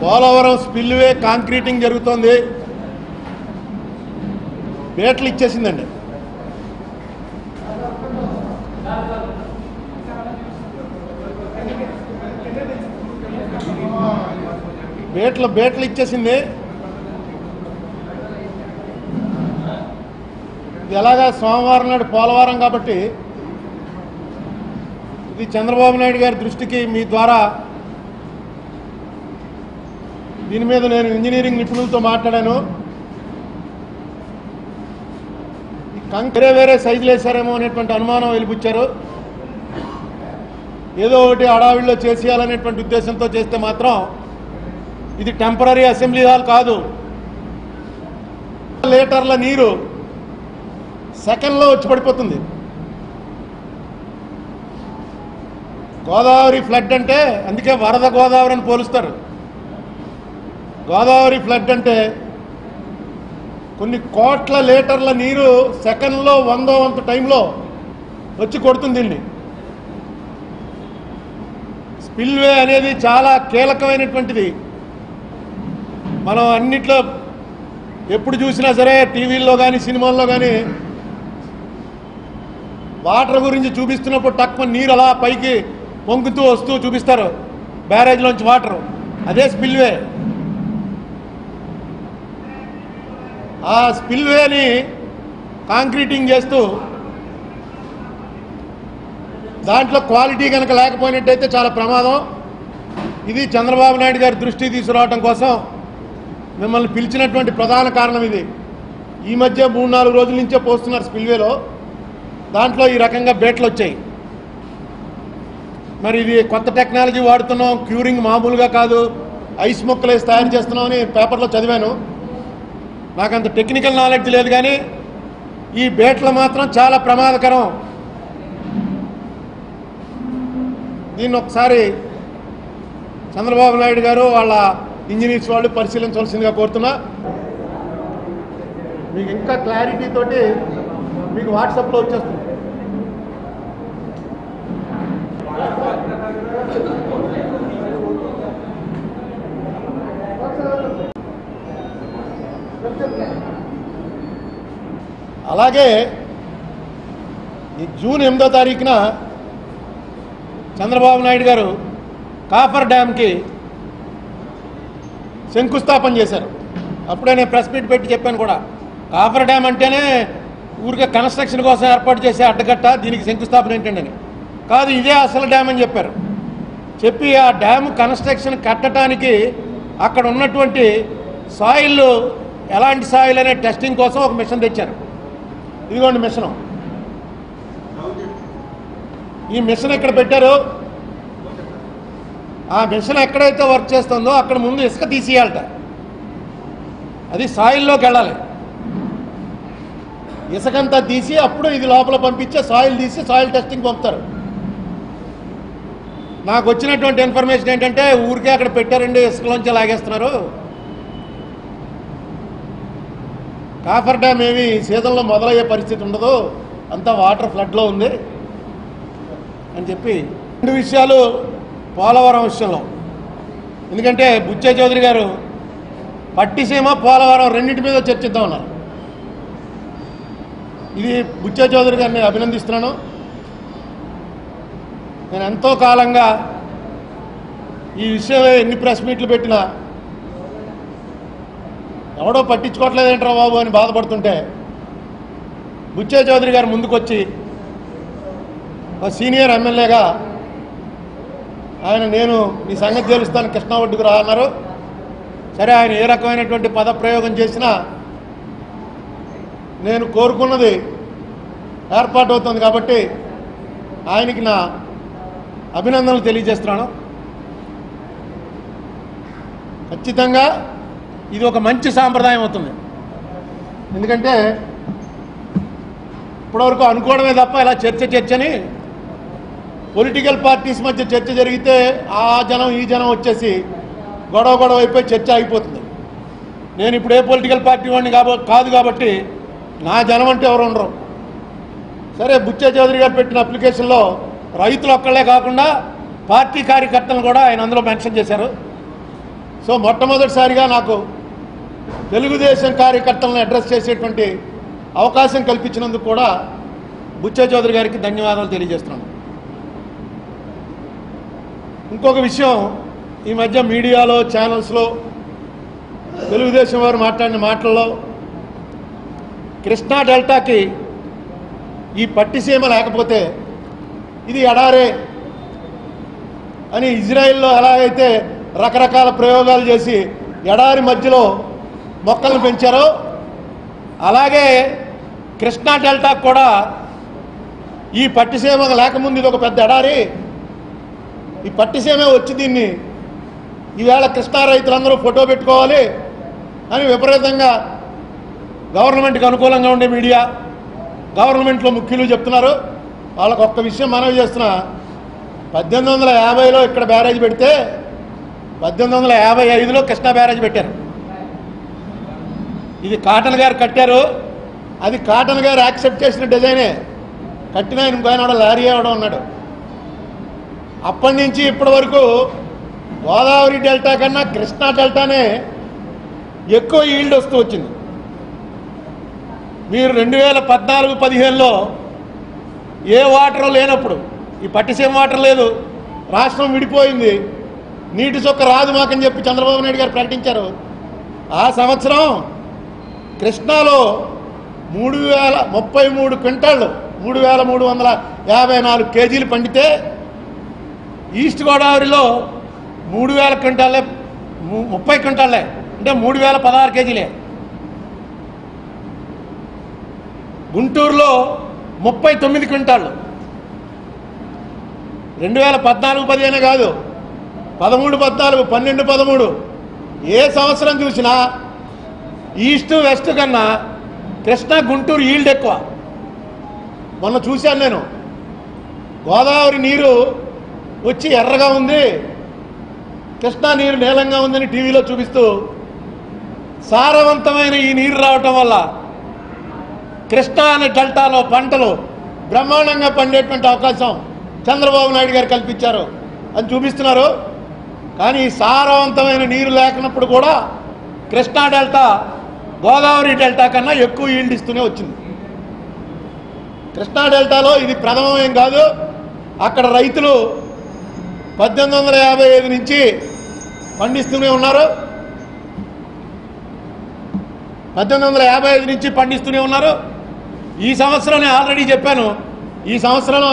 Polavaram spillway concreting జరుగుతోంది. బేట్లు ఇచ్చేసిందండి. బేట్లు బేట్లు ఇచ్చేసింది. ఇది ఎలాగా సోమవారం నాడు పోలవరం కాబట్టి ఇది చంద్రబాబు నాయుడు గారి దృష్టికి మీ ద్వారా దీని మీద నేను ఇంజనీరింగ్ నిపుణులతో మాట్లాడాను. ఈ వేరే వేరే సైజులు వేశారేమో అనేటువంటి అనుమానం వెలిపుచ్చారు ఏదో ఒకటి హడావిడిలో చేసేయాలనేటువంటి ఉద్దేశంతో చేస్తే మాత్రం ఇది టెంపరీ అసెంబ్లీ హాల్ కాదు. లీటర్ల నీరు సెకండ్లో వచ్చి పడిపోతుంది. గోదావరి ఫ్లడ్ అంటే అందుకే వరద గోదావరి అని పోలుస్తారు. గోదావరి ఫ్లడ్ అంటే కొన్ని కోట్ల లీటర్ల నీరు సెకండ్లో వందో వంత టైంలో వచ్చి కొడుతుంది దీన్ని. స్పిల్వే అనేది చాలా కీలకమైనటువంటిది. మనం అన్నిట్లో ఎప్పుడు చూసినా సరే టీవీల్లో కానీ సినిమాల్లో కానీ వాటర్ గురించి చూపిస్తున్నప్పుడు తక్కువ నీరు అలా పైకి పొంగుతూ వస్తూ చూపిస్తారు. బ్యారేజ్లోంచి వాటర్. అదే స్పిల్వే. ఆ స్పిల్వేని కాంక్రీటింగ్ చేస్తూ దాంట్లో క్వాలిటీ కనుక లేకపోయినట్టయితే చాలా ప్రమాదం. ఇది చంద్రబాబు నాయుడు గారి దృష్టి తీసుకురావడం కోసం మిమ్మల్ని పిలిచినటువంటి ప్రధాన కారణం ఇది. ఈ మధ్య మూడు నాలుగు రోజుల నుంచే పోస్తున్నారు స్పిల్వేలో. దాంట్లో ఈ రకంగా బేట్లు వచ్చాయి. మరి ఇది కొత్త టెక్నాలజీ వాడుతున్నాం క్యూరింగ్ మామూలుగా కాదు. ఐస్ మొక్కలు వేసి తయారు చేస్తున్నాం అని పేపర్లో చదివాను. నాకు అంత టెక్నికల్ నాలెడ్జ్ లేదు కానీ ఈ బేట్లు మాత్రం చాలా ప్రమాదకరం. దీన్ని ఒకసారి చంద్రబాబు నాయుడు గారు వాళ్ళ ఇంజనీర్స్ వాళ్ళు పరిశీలించవలసిందిగా కోరుతున్నా. మీకు ఇంకా క్లారిటీ తోటి మీకు వాట్సాప్లో వచ్చేస్తుంది. అలాగే ఈ జూన్ ఎనిమిదో తారీఖున చంద్రబాబు నాయుడు గారు కాఫర్ డ్యామ్కి శంకుస్థాపన చేశారు. అప్పుడే నేను ప్రెస్ మీట్ పెట్టి చెప్పాను కూడా. కాఫర్ డ్యామ్ అంటేనే ఊరికే కన్స్ట్రక్షన్ కోసం ఏర్పాటు చేసే అడ్డగట్ట దీనికి శంకుస్థాపన ఏంటండి అని కాదు ఇదే అసలు డ్యామ్ అని చెప్పారు. చెప్పి ఆ డ్యామ్ కన్స్ట్రక్షన్ కట్టడానికి అక్కడ ఉన్నటువంటి సాయిల్ ఎలాంటి సాయిల్ అనే టెస్టింగ్ కోసం ఒక మిషన్ తెచ్చారు. ఇదిగోండి మిషన్. ఈ మిషన్ ఎక్కడ పెట్టారు? ఆ మిషన్ ఎక్కడైతే వర్క్ చేస్తుందో అక్కడ ముందు ఇసుక తీసేయాలట. అది సాయిల్లోకి వెళ్ళాలి. ఇసుకంతా తీసి అప్పుడు ఇది లోపల పంపించే సాయిల్ తీసి సాయిల్ టెస్టింగ్ పంపుతారు. నాకు వచ్చినటువంటి ఇన్ఫర్మేషన్ ఏంటంటే ఊరికే అక్కడ పెట్టారండి ఇసుకలోంచి లాగేస్తున్నారు. కాఫర్ డ్యామ్ ఏమి సీజన్లో మొదలయ్యే పరిస్థితి ఉండదు. అంతా వాటర్ ఫ్లడ్లో ఉంది. అని చెప్పి రెండు విషయాలు పోలవరం విషయంలో. ఎందుకంటే బుచ్చే చౌదరి గారు పట్టిసీమ పోలవరం రెండింటి మీద చర్చిద్దాం ఉన్నారు ఇది బుచ్చే చౌదరి గారిని అభినందిస్తున్నాను. నేను ఎంతో కాలంగా ఈ విషయమే ఎన్ని ప్రెస్ మీట్లు పెట్టినా ఎవడో పట్టించుకోవట్లేదేంట్రా బాబు అని బాధపడుతుంటే బుచ్చే చౌదరి గారు ముందుకొచ్చి ఒక సీనియర్ ఎమ్మెల్యేగా ఆయన నేను మీ సంగతి తెలుస్తాను కృష్ణా ఒడ్డుకు రా అన్నారు. సరే ఆయన ఏ రకమైనటువంటి పదప్రయోగం చేసినా నేను కోరుకున్నది ఏర్పాటు అవుతుంది కాబట్టి ఆయనకి నా అభినందనలు తెలియజేస్తున్నాను. ఖచ్చితంగా ఇది ఒక మంచి సాంప్రదాయం అవుతుంది. ఎందుకంటే ఇప్పటివరకు అనుకోవడమే తప్ప ఇలా చర్చ చర్చని పొలిటికల్ పార్టీస్ మధ్య చర్చ జరిగితే ఆ జనం ఈ జనం వచ్చేసి గొడవ గొడవ అయిపోయి చర్చ అయిపోతుంది నేను ఇప్పుడు ఏ పొలిటికల్ పార్టీ వాడిని కాదు కాబట్టి నా జనం అంటే ఎవరు ఉండరు. సరే బుచ్చే చౌదరి గారు పెట్టిన అప్లికేషన్లో రైతులు ఒక్కళ్ళే కాకుండా పార్టీ కార్యకర్తలను కూడా ఆయన అందులో మెన్షన్ చేశారు. సో మొట్టమొదటిసారిగా నాకు తెలుగుదేశం కార్యకర్తలను అడ్రస్ చేసేటువంటి అవకాశం కల్పించినందుకు కూడా బుచ్చా చౌదరి గారికి ధన్యవాదాలు తెలియజేస్తున్నాను. ఇంకొక విషయం ఈ మధ్య మీడియాలో ఛానల్స్లో తెలుగుదేశం వారు మాట్లాడిన మాటల్లో కృష్ణా డెల్టాకి ఈ పట్టిసీమ లేకపోతే ఇది ఎడారే అని ఇజ్రాయిల్లో ఎలా అయితే రకరకాల ప్రయోగాలు చేసి ఎడారి మధ్యలో మొక్కలను పెంచారు. అలాగే కృష్ణా డెల్టాకు కూడా ఈ పట్టిసీమ లేకముందు ఇది ఒక పెద్ద ఎడారి. ఈ పట్టిసీమే వచ్చి దీన్ని ఈవేళ కృష్ణా రైతులందరూ ఫోటో పెట్టుకోవాలి అని విపరీతంగా గవర్నమెంట్కి అనుకూలంగా ఉండే మీడియా గవర్నమెంట్లో ముఖ్యులు చెప్తున్నారు. వాళ్ళకు ఒక్క విషయం మనవి చేస్తున్నా. పద్దెనిమిది వందల యాభైలో ఇక్కడ బ్యారేజ్ పెడితే పద్దెనిమిది వందల యాభై ఐదులో కృష్ణా బ్యారేజ్ పెట్టారు. ఇది కాటన్ గారు కట్టారు. అది కాటన్ గారు యాక్సెప్ట్ చేసిన డిజైనే. కట్టిన ఆయన ఇంకో ఆయన లారీ అవడం ఉన్నాడు అప్పటి నుంచి ఇప్పటి వరకు గోదావరి డెల్టా కన్నా కృష్ణా డెల్టానే ఎక్కువ ఈల్డ్ వస్తూ వచ్చింది. మీరు రెండు వేల పద్నాలుగు పదిహేనులో ఏ వాటర్ లేనప్పుడు ఈ పట్టిసీమ వాటర్ లేదు రాష్ట్రం విడిపోయింది నీటి చొక్క రాదు మాకని చెప్పి చంద్రబాబు నాయుడు గారు ప్రకటించారు. ఆ సంవత్సరం కృష్ణాలో మూడు వేల ముప్పై మూడు క్వింటాళ్ళు మూడు వేల మూడు వందల యాభై నాలుగు కేజీలు పండితే ఈస్ట్ గోదావరిలో మూడు వేల క్వింటాలే ము- ముప్పై క్వింటాలే అంటే మూడు వేల పదహారు కేజీలే. గుంటూరులో ముప్పై తొమ్మిది క్వింటాళ్ళు. రెండు వేల పద్నాలుగు పదిహేను కాదు పదమూడు పద్నాలుగు పన్నెండు పదమూడు. ఏ సంవత్సరం చూసినా ఈస్ట్ వెస్ట్ కన్నా కృష్ణా గుంటూరు ఈల్డ్ ఎక్కువ. మొన్న చూశాను నేను. గోదావరి నీరు వచ్చి ఎర్రగా ఉంది. కృష్ణా నీరు నీలంగా ఉందని టీవీలో చూపిస్తూ సారవంతమైన ఈ నీరు రావటం వల్ల కృష్ణా అనే డెల్టాలో పంటలు బ్రహ్మాండంగా పండేటువంటి అవకాశం చంద్రబాబు నాయుడు గారు కల్పించారు అని చూపిస్తున్నారు. కానీ ఈ సారవంతమైన నీరు లేకున్నప్పుడు కూడా కృష్ణా డెల్టా గోదావరి డెల్టా కన్నా ఎక్కువ ఈల్డ్ ఇస్తూనే వచ్చింది. కృష్ణా డెల్టాలో ఇది ప్రథమం ఏం కాదు అక్కడ రైతులు పద్దెనిమిది వందల యాభై ఐదు నుంచి పండిస్తూనే ఉన్నారు. పద్దెనిమిది యాభై ఐదు నుంచి పండిస్తూనే ఉన్నారు. ఈ సంవత్సరం నేను ఆల్రెడీ చెప్పాను ఈ సంవత్సరం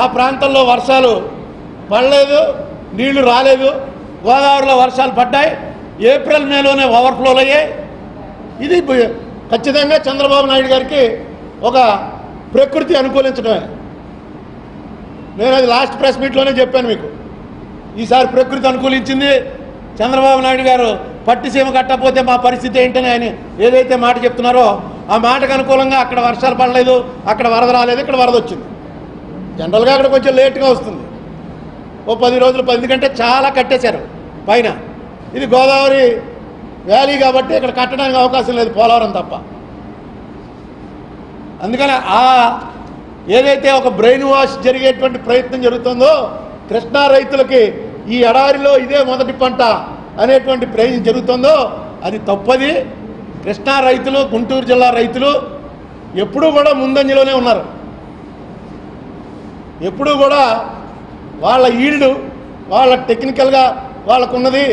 ఆ ప్రాంతంలో వర్షాలు పడలేదు నీళ్ళు రాలేదు గోదావరిలో వర్షాలు పడ్డాయి ఏప్రిల్ మేలోనే ఓవర్ఫ్లోలు అయ్యాయి. ఇది ఖచ్చితంగా చంద్రబాబు నాయుడు గారికి ఒక ప్రకృతి అనుకూలించడమే నేను అది లాస్ట్ ప్రెస్ మీట్లోనే చెప్పాను మీకు. ఈసారి ప్రకృతి అనుకూలించింది చంద్రబాబు నాయుడు గారు. పట్టిసీమ కట్టకపోతే మా పరిస్థితి ఏంటని ఆయన ఏదైతే మాట చెప్తున్నారో ఆ మాటకు అనుకూలంగా అక్కడ వర్షాలు పడలేదు అక్కడ వరద రాలేదు ఇక్కడ వరద వచ్చింది. జనరల్గా అక్కడ కొంచెం లేట్గా వస్తుంది. ఓ పది రోజులు పది ఎందుకంటే చాలా కట్టేశారు పైన. ఇది గోదావరి వ్యాలీ కాబట్టి ఇక్కడ కట్టడానికి అవకాశం లేదు పోలవరం తప్ప. అందుకని ఆ ఏదైతే ఒక బ్రెయిన్ వాష్ జరిగేటువంటి ప్రయత్నం జరుగుతుందో కృష్ణా రైతులకి ఈ ఎడారిలో ఇదే మొదటి పంట అనేటువంటి ప్రయత్నం జరుగుతుందో అది తప్పది. కృష్ణా రైతులు గుంటూరు జిల్లా రైతులు ఎప్పుడూ కూడా ముందంజలోనే ఉన్నారు. ఎప్పుడూ కూడా వాళ్ళ ఈల్డ్ వాళ్ళ టెక్నికల్గా వాళ్ళకున్నది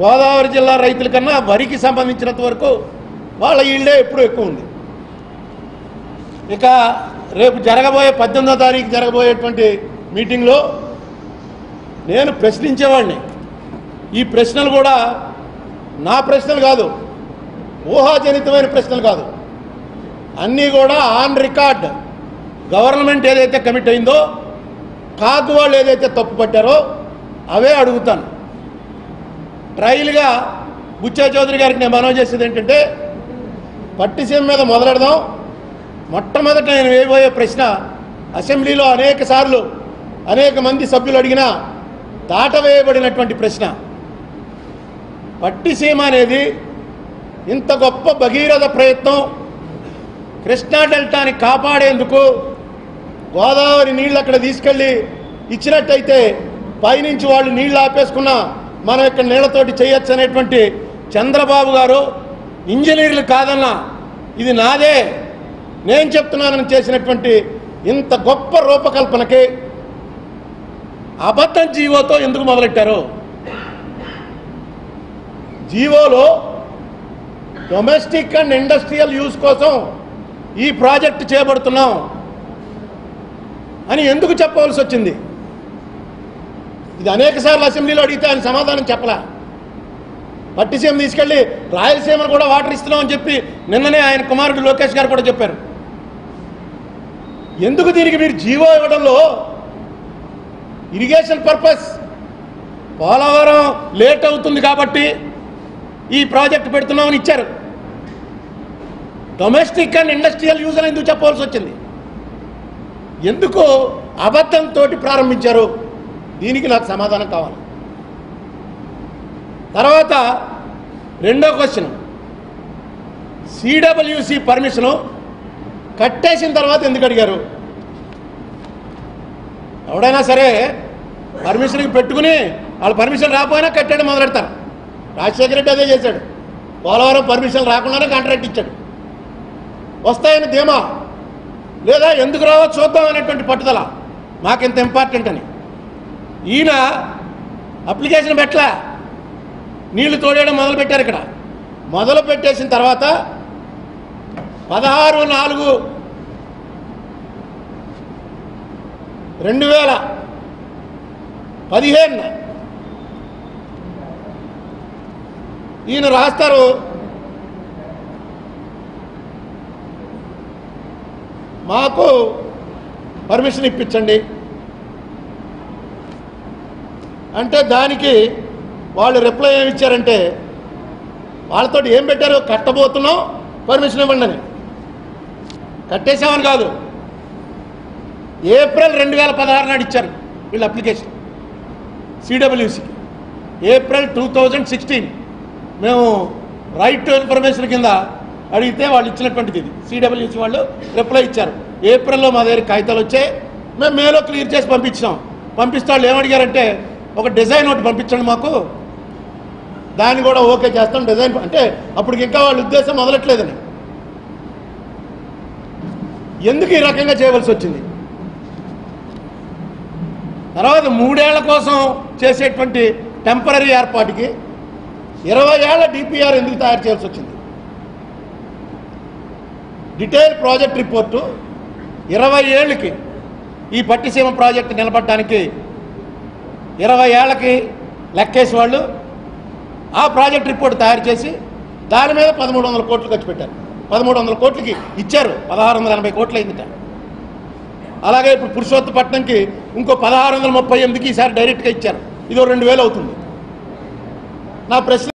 గోదావరి జిల్లా రైతుల కన్నా వరికి సంబంధించినంత వరకు వాళ్ళ ఈల్డే ఎప్పుడూ ఎక్కువ ఉంది. ఇక రేపు జరగబోయే పద్దెనిమిదో తారీఖు జరగబోయేటువంటి మీటింగ్లో నేను ప్రశ్నించేవాడిని. ఈ ప్రశ్నలు కూడా నా ప్రశ్నలు కాదు ఊహాజనితమైన ప్రశ్నలు కాదు. అన్నీ కూడా ఆన్ రికార్డ్. గవర్నమెంట్ ఏదైతే కమిట్ అయిందో కాకు వాళ్ళు ఏదైతే తప్పు పట్టారో అవే అడుగుతాను. ట్రయల్గా బుచ్చా చౌదరి గారికి నేను మనవి చేసేది ఏంటంటే పట్టిసీమ మీద మొదలెడదాం. మొట్టమొదట నేను వేయబోయే ప్రశ్న అసెంబ్లీలో అనేక సార్లు అనేక మంది సభ్యులు అడిగిన దాటవేయబడినటువంటి ప్రశ్న. పట్టిసీమ అనేది ఇంత గొప్ప భగీరథ ప్రయత్నం కృష్ణా డెల్టాని కాపాడేందుకు గోదావరి నీళ్ళు అక్కడ తీసుకెళ్ళి ఇచ్చినట్టయితే పైనుంచి వాళ్ళు నీళ్ళు ఆపేసుకున్నా మనం ఇక్కడ నీళ్ళతోటి చేయొచ్చు అనేటువంటి చంద్రబాబు గారు ఇంజనీర్లు కాదన్నా ఇది నాదే. నేను చెప్తున్నానని చేసినటువంటి ఇంత గొప్ప రూపకల్పనకి అబద్ధం జీవోతో ఎందుకు మొదలెట్టారు? జీవోలో డొమెస్టిక్ అండ్ ఇండస్ట్రియల్ యూజ్ కోసం ఈ ప్రాజెక్ట్ చేపడుతున్నాం అని ఎందుకు చెప్పవలసి వచ్చింది? ఇది అనేక సార్లు అసెంబ్లీలో అడిగితే ఆయన సమాధానం చెప్పలా. పట్టిసీమ తీసుకెళ్ళి రాయలసీమను కూడా వాటర్ ఇస్తున్నామని చెప్పి నిన్ననే ఆయన కుమారుడు లోకేష్ గారు కూడా చెప్పారు. ఎందుకు దీనికి మీరు జీవో ఇవ్వడంలో ఇరిగేషన్ పర్పస్ పోలవరం లేట్ అవుతుంది కాబట్టి ఈ ప్రాజెక్ట్ పెడుతున్నామని ఇచ్చారు. డొమెస్టిక్ అండ్ ఇండస్ట్రియల్ యూజ్ అని ఎందుకు చెప్పవలసి వచ్చింది? ఎందుకు అబద్ధంతో ప్రారంభించారు? దీనికి నాకు సమాధానం కావాలి. తర్వాత రెండో క్వశ్చన్ సిడబ్ల్యూసి పర్మిషను కట్టేసిన తర్వాత ఎందుకు అడిగారు? ఎవడైనా సరే పర్మిషన్కి పెట్టుకుని వాళ్ళు పర్మిషన్ రాకపోయినా కట్టాడు మొదలెడతారు. రాజశేఖర రెడ్డి అదే చేశాడు. పోలవరం పర్మిషన్ రాకుండానే కాంట్రాక్ట్ ఇచ్చాడు. వస్తాయని ధీమా? లేదా ఎందుకు రావో చూద్దాం అనేటువంటి పట్టుదల మాకింత ఇంపార్టెంట్ అని? ఈయన అప్లికేషన్ పెట్టలా. నీళ్ళు తోడేయడం మొదలు పెట్టారు ఇక్కడ. మొదలు పెట్టేసిన తర్వాత పదహారు నాలుగు రెండు వేల పదిహేను ఈయన రాస్తారు. మాకు పర్మిషన్ ఇప్పించండి. అంటే దానికి వాళ్ళు రిప్లై ఏమి ఇచ్చారంటే వాళ్ళతో ఏం పెట్టారు కట్టబోతున్నాం పర్మిషన్ ఇవ్వండి అని. కట్టేసామని కాదు. ఏప్రిల్ రెండు వేల పదహారు నాడు ఇచ్చారు వీళ్ళు అప్లికేషన్ సిడబ్ల్యూసికి ఏప్రిల్ టూ థౌజండ్ సిక్స్టీన్. మేము రైట్ టు ఇన్ఫర్మేషన్ కింద అడిగితే వాళ్ళు ఇచ్చినటువంటిది ఇది. సిడబ్ల్యూసి వాళ్ళు రిప్లై ఇచ్చారు. ఏప్రిల్లో మా దగ్గర కాగితాలు వచ్చాయి. మేము మేలో క్లియర్ చేసి పంపించాం పంపిస్తే వాళ్ళు ఏమడిగారంటే ఒక డిజైన్ ఒకటి పంపించండి మాకు. దాన్ని కూడా ఓకే చేస్తాం. డిజైన్ అంటే అప్పటికి ఇంకా వాళ్ళ ఉద్దేశం మొదలట్లేదని. ఎందుకు ఈ రకంగా చేయవలసి వచ్చింది? తర్వాత మూడేళ్ళ కోసం చేసేటువంటి టెంపరీ ఏర్పాటుకి ఇరవై ఏళ్ళ డిపిఆర్ ఎందుకు తయారు చేయాల్సి వచ్చింది? డీటెయిల్ ప్రాజెక్ట్ రిపోర్టు ఇరవై ఏళ్ళకి ఈ పట్టిసీమ ప్రాజెక్టు నిలబడడానికి ఇరవై ఏళ్ళకి లెక్కేసి వాళ్ళు ఆ ప్రాజెక్ట్ రిపోర్ట్ తయారు చేసి దాని మీద పదమూడు వందల కోట్లు ఖర్చు పెట్టారు. పదమూడు వందల కోట్లకి ఇచ్చారు. పదహారు వందల ఎనభై కోట్లు అయిందిట. అలాగే ఇప్పుడు పురుషోత్తపట్నంకి ఇంకో పదహారు వందల ముప్పై ఎనిమిదికి ఈసారి డైరెక్ట్గా ఇచ్చారు. ఇదో రెండు వేలు అవుతుంది. నా ప్రశ్న